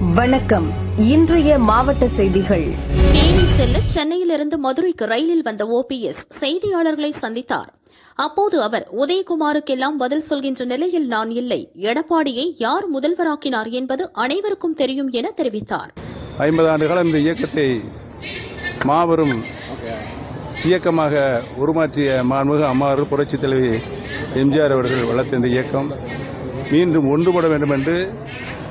வணக்கம். இன்றைய மாவட்ட செய்திகள். தேனி செல்ல சென்னையிலிருந்து மதுரைக்கு ரயிலில் வந்த ஓபிஎஸ் செய்தியாளர்களை சந்தித்தார். அப்போது அவர் உதயகுமாருக்கெல்லாம் பதில் சொல்கின்ற நிலையில் நான் இல்லை. எடப்பாடியை யார் முதல்வராக்கினார் என்பது அனைவருக்கும் தெரியும் என தெரிவித்தார். ஐம்பது ஆண்டு காலம் இந்த இயக்கத்தை மாபெரும் இயக்கமாக உருமாற்றிய மாண்புமிகு அம்மாறு புரட்சித் தலைவி எம்ஜிஆர் அவர்கள் வளர்த்த இந்த இயக்கம் மீண்டும் ஒன்றுபட வேண்டும் என்று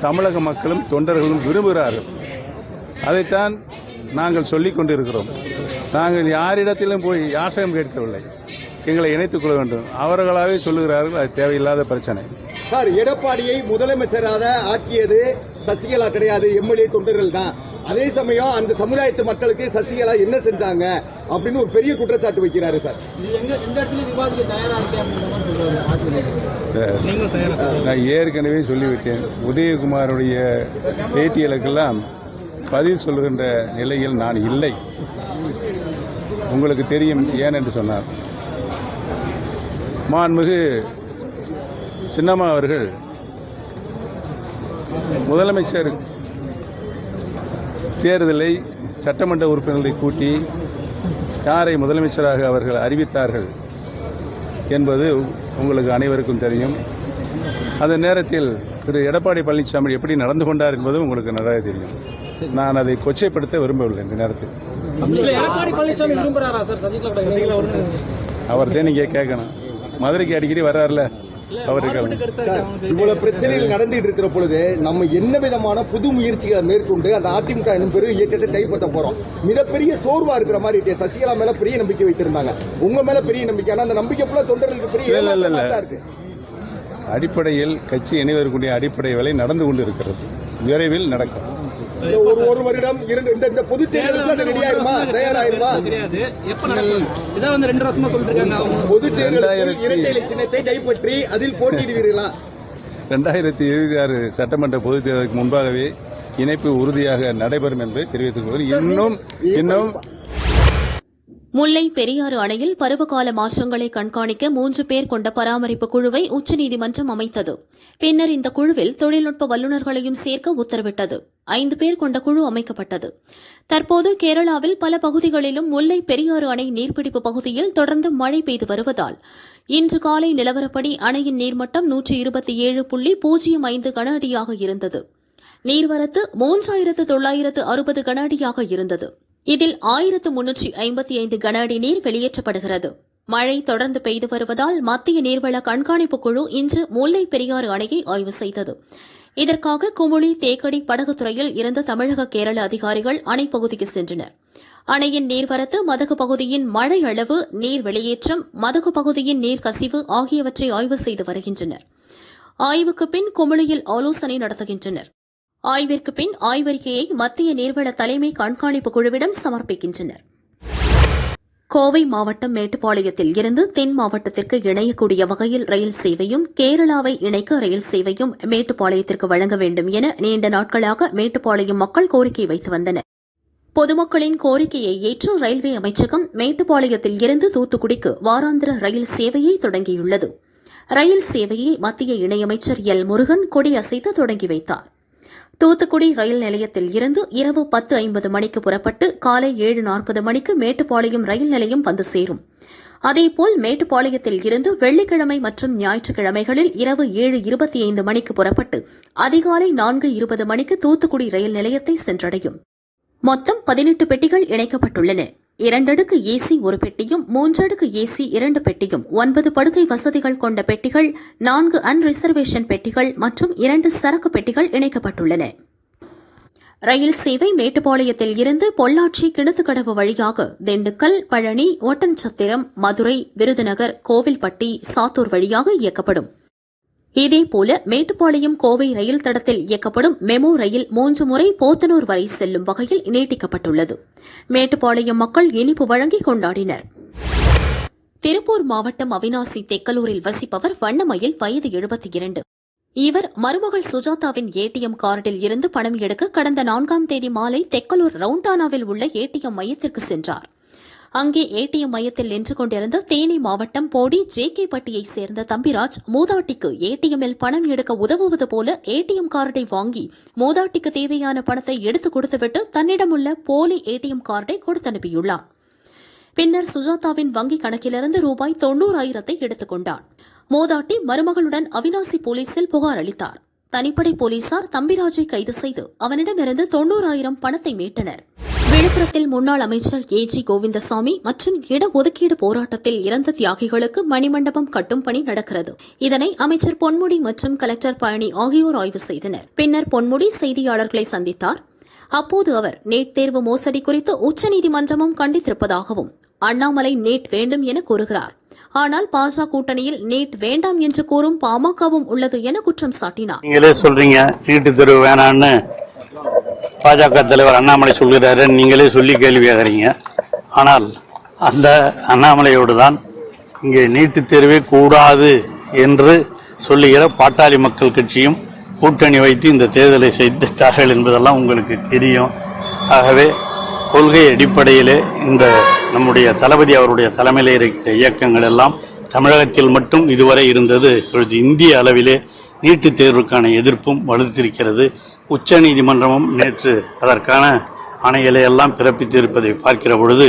தமிழக மக்களும் தொண்டர்களும் விரும்புகிறார்கள். அதைத்தான் நாங்கள் சொல்லிக் கொண்டிருக்கிறோம். நாங்கள் யாரிடத்திலும் போய் யாசகம் கேட்கவில்லை. எங்களை இணைத்துக் கொள்ள வேண்டும். அவர்களாகவே சொல்லுகிறார்கள் அது தேவையில்லாத பிரச்சனை. சார் எடப்பாடியை முதலமைச்சராக ஆக்கியது சசிகலா கிடையாது எம்எல்ஏ தொண்டர்கள் தான் அதே சமயம் அந்த சமுதாயத்து மக்களுக்கு சசிகலா என்ன செஞ்சாங்க அப்படின்னு ஒரு பெரிய குற்றச்சாட்டு வைக்கிறாரு சார். நான் ஏற்கனவே சொல்லிவிட்டேன். உதயகுமாருடைய பேட்டியலுக்கெல்லாம் பதில் சொல்லுகின்ற நிலையில் நான் இல்லை. உங்களுக்கு தெரியும் ஏன் என்று சொன்னார் மாண்புமிகு சின்னம்மா அவர்கள் முதலமைச்சர் தேர்தலை சட்டமன்ற உறுப்பினர்களை கூட்டி யாரை முதலமைச்சராக அவர்கள் அறிவித்தார்கள் என்பது உங்களுக்கு அனைவருக்கும் தெரியும். அந்த நேரத்தில் திரு. எடப்பாடி பழனிசாமி எப்படி நடந்து கொண்டார் என்பதும் உங்களுக்கு நன்றாக தெரியும். நான் அதை கொச்சைப்படுத்த விரும்பவில்லை இந்த நேரத்தில். ஒரு அவர்தான் நீங்க கேட்கணும். மதுரைக்கு அடிக்கடி வர்றாருல அவருக்கு சார் இவ்வளவு பிரச்சனைகள் நடந்துட்டு இருக்கிற பொழுது நம்ம என்ன விதமான புது முயற்சிகளை மேற்கொண்டு அந்த அதிமுக எனும் பெரும் இயக்கத்தை கைப்பற்ற போறோம்? மிகப்பெரிய சோர்வா இருக்கிற மாதிரி. சசிகலா மேல பெரிய நம்பிக்கை வைத்திருந்தாங்க. உங்க மேல பெரிய நம்பிக்கை. ஆனா அந்த நம்பிக்கை ஃபுல்லா தொண்டர்களுக்கு பெரிய இருக்கு. அடிப்படையில் கட்சி இணைவதற்குரிய அடிப்படை வேலை நடந்து கொண்டு இருக்கிறது. விரைவில் நடக்கும். ஒரு ஒரு வருடம் இரண்டு இந்த இந்த பொது தேர்தலுக்கு ரெடி ஆயிருமா? தயாராயிருமா கிடையாது. எப்ப நடக்கும்? இதான் வந்து ரெண்டு வருஷமா சொல்லிட்டு இருக்காங்க பொது தேர்தலுக்கு இரட்டை இலை சின்னத்தை கைப்பற்றி அதில் போட்டியிடுவீர்களா? ரெண்டாயிரத்தி இருபத்தி ஆறு சட்டமன்ற பொதுத் தேர்தலுக்கு முன்பாகவே இணைப்பு உறுதியாக நடைபெறும் என்பதை தெரிவித்துக் கொள்கிறேன். இன்னும் இன்னும் முல்லை பெரியாறு அணையில் பருவகால மாற்றங்களை கண்காணிக்க மூன்று பேர் கொண்ட பராமரிப்பு குழுவை உச்சநீதிமன்றம் அமைத்தது. பின்னர் இந்த குழுவில் தொழில்நுட்ப வல்லுநர்களையும் சேர்க்க உத்தரவிட்டது. ஐந்து பேர் கொண்ட குழு அமைக்கப்பட்டது. தற்போது கேரளாவில் பல பகுதிகளிலும் முல்லை பெரியாறு அணை நீர்பிடிப்பு பகுதியில் தொடர்ந்து மழை பெய்து வருவதால் இன்று காலை நிலவரப்படி அணையின் நீர்மட்டம் நூற்றி இருபத்தி ஏழு புள்ளி பூஜ்ஜியம் ஐந்து கன அடியாக இருந்தது. நீர்வரத்து மூன்றாயிரத்து தொள்ளாயிரத்து அறுபது கன அடியாக இருந்தது. இதில் ஆயிரத்து முன்னூற்றி ஐம்பத்தி ஐந்து கன அடி நீர் வெளியேற்றப்படுகிறது. மழை தொடர்ந்து பெய்து வருவதால் மத்திய நீர்வள கண்காணிப்பு குழு இன்று முல்லை பெரியாறு அணையை ஆய்வு செய்தது. இதற்காக குமுளி தேக்கடி படகுத்துறையில் இருந்த தமிழக கேரள அதிகாரிகள் அணை பகுதிக்கு சென்றனர். அணையின் நீர்வரத்து மதகு பகுதியின் மழை அளவு நீர் வெளியேற்றம் மதகு பகுதியின் நீர் கசிவு ஆகியவற்றை ஆய்வு செய்து வருகின்றனர். ஆய்வுக்கு பின் குமுளியில் ஆலோசனை நடத்துகின்றனர். ஆய்விற்கு பின் ஆய்வறிக்கையை மத்திய நீர்வள தலைமை கண்காணிப்பு குழுவிடம் சமர்ப்பிக்கின்றனர். கோவை மாவட்டம் மேட்டுப்பாளையத்தில் இருந்து தென் மாவட்டத்திற்கு இணையக்கூடிய வகையில் ரயில் சேவையும் கேரளாவை இணைக்க ரயில் சேவையும் மேட்டுப்பாளையத்திற்கு வழங்க வேண்டும் என நீண்ட நாட்களாக மேட்டுப்பாளையம் மக்கள் கோரிக்கை வைத்து வந்தனர். பொதுமக்களின் கோரிக்கையை ஏற்று ரயில்வே அமைச்சகம் மேட்டுப்பாளையத்தில் இருந்து தூத்துக்குடிக்கு வாராந்திர ரயில் சேவையை தொடங்கியுள்ளது. ரயில் சேவையை மத்திய இணையமைச்சர் எல் முருகன் கொடியசைத்து தொடங்கி வைத்தார். தூத்துக்குடி ரயில் நிலையத்தில் இருந்து இரவு பத்து ஐம்பது மணிக்கு புறப்பட்டு காலை ஏழு நாற்பது மணிக்கு மேட்டுப்பாளையம் ரயில் நிலையம் வந்து சேரும். அதேபோல் மேட்டுப்பாளையத்தில் இருந்து வெள்ளிக்கிழமை மற்றும் ஞாயிற்றுக்கிழமைகளில் இரவு ஏழு இருபத்தி ஐந்து மணிக்கு புறப்பட்டு அதிகாலை நான்கு இருபது மணிக்கு தூத்துக்குடி ரயில் நிலையத்தை சென்றடையும். மொத்தம் பதினெட்டு பெட்டிகள் இணைக்கப்பட்டுள்ளன. இரண்டடுக்கு ஏசி ஒரு பெட்டியும் மூன்றடுக்கு ஏசி இரண்டு பெட்டியும் ஒன்பது படுக்கை வசதிகள் கொண்ட பெட்டிகள் நான்கு அன்ரிசர்வேஷன் பெட்டிகள் மற்றும் இரண்டு சரக்கு பெட்டிகள் இணைக்கப்பட்டுள்ளன. ரயில் சேவை மேட்டுப்பாளையத்தில் இருந்து பொள்ளாச்சி கிணத்துக்கடவு வழியாக திண்டுக்கல் பழனி ஒட்டன்சத்திரம் மதுரை விருதுநகர் கோவில்பட்டி சாத்தூர் வழியாக இயக்கப்படும். இதேபோல மேட்டுப்பாளையம் கோவை ரயில் தடத்தில் இயக்கப்படும் மெமோ ரயில் மூன்று முறை போத்தனூர் வரை செல்லும் வகையில் நீட்டிக்கப்பட்டுள்ளது. மேட்டுப்பாளையம் மக்கள் இனிப்பு வழங்கி கொண்டாடினர். திருப்பூர் மாவட்டம் அவினாசி தெக்கலூரில் வசிப்பவர் வண்ணமயில் வயது எழுபத்தி இரண்டு. இவர் மருமகள் சுஜாதாவின் ஏடிஎம் கார்டில் இருந்து பணம் எடுக்க கடந்த நான்காம் தேதி மாலை தெக்கலூர் ரவுண்டானாவில் உள்ள ஏடிஎம் மையத்திற்கு சென்றார். அங்கே ஏடிஎம் மையத்தில் நின்று கொண்டிருந்த தேனி மாவட்டம் போடி ஜே கே பட்டியைச் சேர்ந்த தம்பிராஜ் மூதாட்டிக்கு ஏடிஎம்மில் பணம் எடுக்க உதவுவது போல ஏடிஎம் கார்டை வாங்கி மூதாட்டிக்கு தேவையான பணத்தை எடுத்து கொடுத்துவிட்டு தன்னிடமுள்ள போலி ஏடிஎம் கார்டை கொடுத்தனுப்பியுள்ளார் பின்னர் சுஜாதாவின் வங்கிக் கணக்கிலிருந்து ரூபாய் தொன்னூறாயிரத்தை எடுத்துக் கொண்டார். மோதாட்டி மருமகளுடன் அவினாசி போலீசில் புகார் அளித்தார். தனிப்படை போலீசார் தம்பிராஜை கைது செய்து அவனிடமிருந்து தொன்னூறாயிரம் பணத்தை மீட்டனர். விழுப்புரத்தில் முன்னாள் அமைச்சர் ஏ ஜி கோவிந்தசாமி மற்றும் இடஒதுக்கீடு போராட்டத்தில் இறந்த தியாகிகளுக்கு மணிமண்டபம் கட்டும் பணி நடக்கிறது. இதனை அமைச்சர் பொன்முடி மற்றும் கலெக்டர் பழனி ஆகியோர் ஆய்வு செய்தனர். பின்னர் பொன்முடி செய்தியாளர்களை சந்தித்தார். அப்போது அவர் நீட் தேர்வு மோசடி குறித்து உச்சநீதிமன்றமும் கண்டித்திருப்பதாகவும் அண்ணாமலை நீட் வேண்டும் என கூறுகிறார். ஆனால் பாஜக கூட்டணியில் நீட் வேண்டாம் என்று கூறும் பாமகவும் உள்ளது என குற்றம் சாட்டினார். நீங்களே சொல்றீங்க நீட்டு தேர்வு வேணான்னு பாஜக தலைவர் அண்ணாமலை சொல்கிறாரு நீங்களே சொல்லி கேள்வி கேட்குறீங்க. ஆனால் அந்த அண்ணாமலையோடு தான் இங்கே நீட்டு தேர்வே கூடாது என்று சொல்லுகிற பாட்டாளி மக்கள் கட்சியும் கூட்டணி வைத்து இந்த தேர்தலை செய்தார்கள் என்பதெல்லாம் உங்களுக்கு தெரியும். ஆகவே கொள்கை அடிப்படையிலே இந்த நம்முடைய தளபதி அவருடைய தலைமையில் இருக்கிற இயக்கங்கள் எல்லாம் தமிழகத்தில் மட்டும் இதுவரை இருந்தது. இப்பொழுது இந்திய அளவிலே நீட்டுத் தேர்வுக்கான எதிர்ப்பும் வலுத்திருக்கிறது. உச்ச நீதிமன்றமும் நேற்று அதற்கான ஆணைகளை எல்லாம் பிறப்பித்திருப்பதை பார்க்கிற பொழுது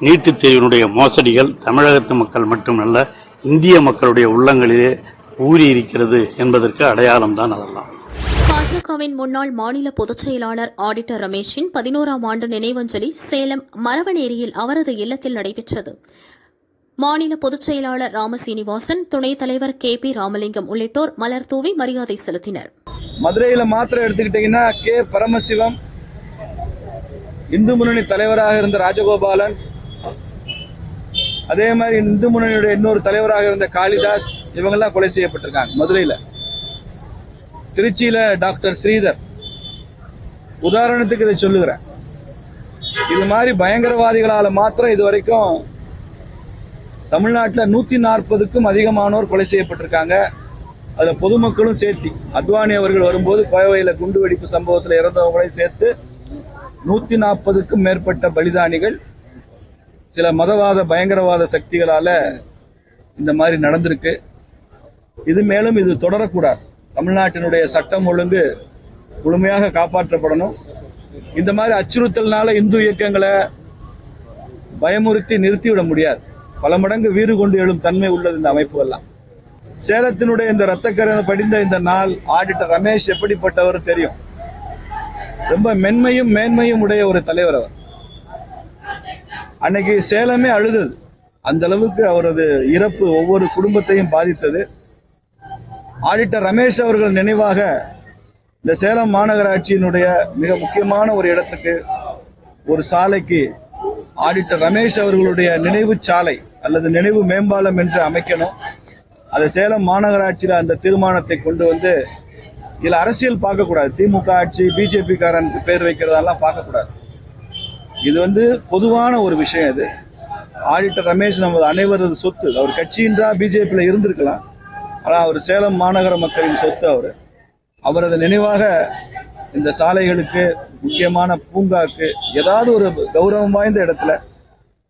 நீட்டுத் தேர்வினுடைய மோசடிகள் தமிழகத்து மக்கள் மட்டுமல்ல இந்திய மக்களுடைய உள்ளங்களிலே ஊறி இருக்கிறது என்பதற்கு அடையாளம்தான் அதெல்லாம். பாஜகவின் முன்னாள் மாநில பொதுச் செயலாளர் ஆடிட்டர் ரமேஷின் பதினோராம் ஆண்டு நினைவஞ்சலி சேலம் மரவனேரியில் அவரது இல்லத்தில் நடைபெற்றது. மாநில பொதுச் செயலாளர் ராமசீனிவாசன் துணைத் தலைவர் கே பி ராமலிங்கம் உள்ளிட்டோர் மலர் தூவி மரியாதை செலுத்தினர். மதுரையில மாத்திரம் எடுத்துக்கிட்டீங்கன்னா கே பரமசிவம் இந்து முன்னணி தலைவராக இருந்த ராஜகோபாலன் அதே மாதிரி இந்து முன்னணியுடைய இன்னொரு தலைவராக இருந்த காளிதாஸ் இவங்கெல்லாம் கொலை செய்யப்பட்டிருக்காங்க மதுரையில. திருச்சியில டாக்டர் ஸ்ரீதர். உதாரணத்துக்கு இதை சொல்லுகிறேன். இது மாதிரி பயங்கரவாதிகளால மாத்திரம் இது வரைக்கும் தமிழ்நாட்டில் நூத்தி நாற்பதுக்கும் அதிகமானோர் கொலை செய்யப்பட்டிருக்காங்க. அதை பொதுமக்களும் சேர்த்தி அத்வானி அவர்கள் வரும்போது கோவையில் குண்டு வெடிப்பு சம்பவத்தில் இறந்தவங்களையும் சேர்த்து நூத்தி நாற்பதுக்கும் மேற்பட்ட பலிதானிகள் சில மதவாத பயங்கரவாத சக்திகளால இந்த மாதிரி நடந்திருக்கு. இது மேலும் இது தொடரக்கூடாது. தமிழ்நாட்டினுடைய சட்டம் ஒழுங்கு முழுமையாக காப்பாற்றப்படணும். இந்த மாதிரி அச்சுறுத்தல்னால இந்து இயக்கங்களை பயமுறுத்தி நிறுத்திவிட முடியாது. பல மடங்கு வீறு கொண்டு எழும் தன்மை உள்ளது இந்த அமைப்பு எல்லாம் சேலத்தினுடைய இந்த ரத்தக்கரை படிந்த இந்த நாள் ஆடிட்டர் ரமேஷ் எப்படிப்பட்டவர் தெரியும்? ரொம்ப மென்மையும் மேன்மையும் உடைய ஒரு தலைவர் அவர். அன்னைக்கு சேலமே அழுதது. அந்த அளவுக்கு அவரது இறப்பு ஒவ்வொரு குடும்பத்தையும் பாதித்தது. ஆடிட்டர் ரமேஷ் அவர்கள் நினைவாக இந்த சேலம் மாநகராட்சியினுடைய மிக முக்கியமான ஒரு இடத்துக்கு ஒரு சாலைக்கு ஆடிட்டர் ரமேஷ் அவர்களுடைய நினைவு சாலை அல்லது நினைவு மேம்பாலம் என்று அமைக்கணும். அது சேலம் மாநகராட்சியில அந்த தீர்மானத்தை கொண்டு வந்து இதில் அரசியல் பார்க்கக்கூடாது. திமுக ஆட்சி பிஜேபி காரன் பேர் வைக்கிறதெல்லாம் பார்க்கக்கூடாது. இது வந்து பொதுவான ஒரு விஷயம் இது. ஆடிட்டர் ரமேஷ் நமது அனைவரது சொத்து. அவர் கட்சின்றா பிஜேபியில் இருந்திருக்கலாம். ஆனால் அவர் சேலம் மாநகர மக்களின் சொத்து அவர். அவரது நினைவாக இந்த சாலைகளுக்கு முக்கியமான பூங்காக்கு ஏதாவது ஒரு கௌரவம் வாய்ந்த இடத்துல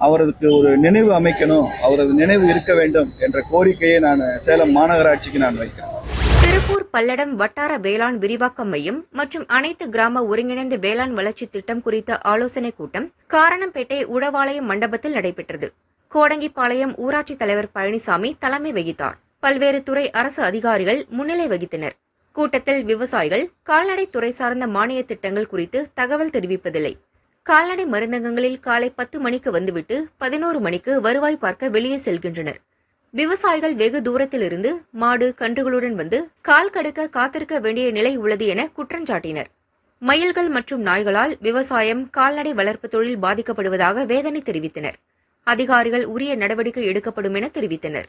அவருக்கு ஒரு நினைவு அமைக்கணும் அவரது நினைவு இருக்க வேண்டும் என்ற கோரிக்கையை நான் சேலம் மாநகராட்சிக்கு நான் வைக்கிறேன். திருப்பூர் பல்லடம் வட்டார வேளாண் விரிவாக்க மையம் மற்றும் அனைத்து கிராம ஒருங்கிணைந்த வேளாண் வளர்ச்சி திட்டம் குறித்த ஆலோசனைக் கூட்டம் காரணம்பேட்டை உடவாளையம் மண்டபத்தில் நடைபெற்றது. கோடங்கிப்பாளையம் ஊராட்சி தலைவர் பழனிசாமி தலைமை வகித்தார். பல்வேறு துறை அரசு அதிகாரிகள் முன்னிலை வகித்தனர். கூட்டத்தில் விவசாயிகள் கால்நடை துறை சார்ந்த மானிய திட்டங்கள் குறித்து தகவல் தெரிவிப்பதில்லை. கால்நடை மருந்தகங்களில் காலை பத்து மணிக்கு வந்துவிட்டு பதினோரு மணிக்கு வருவாய் பார்க்க வெளியே செல்கின்றனர். விவசாயிகள் வெகு தூரத்திலிருந்து மாடு கன்றுகளுடன் வந்து கால் கடுக்க காத்திருக்க வேண்டிய நிலை உள்ளது என குற்றஞ்சாட்டினர் மயில்கள் மற்றும் நாய்களால் விவசாயம் கால்நடை வளர்ப்பு தொழில் பாதிக்கப்படுவதாக வேதனை தெரிவித்தனர். அதிகாரிகள் உரிய நடவடிக்கை எடுக்கப்படும் என தெரிவித்தனர்.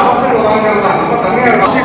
அவசரம் வாங்கறதா நம்ம தமிழர் வச்சு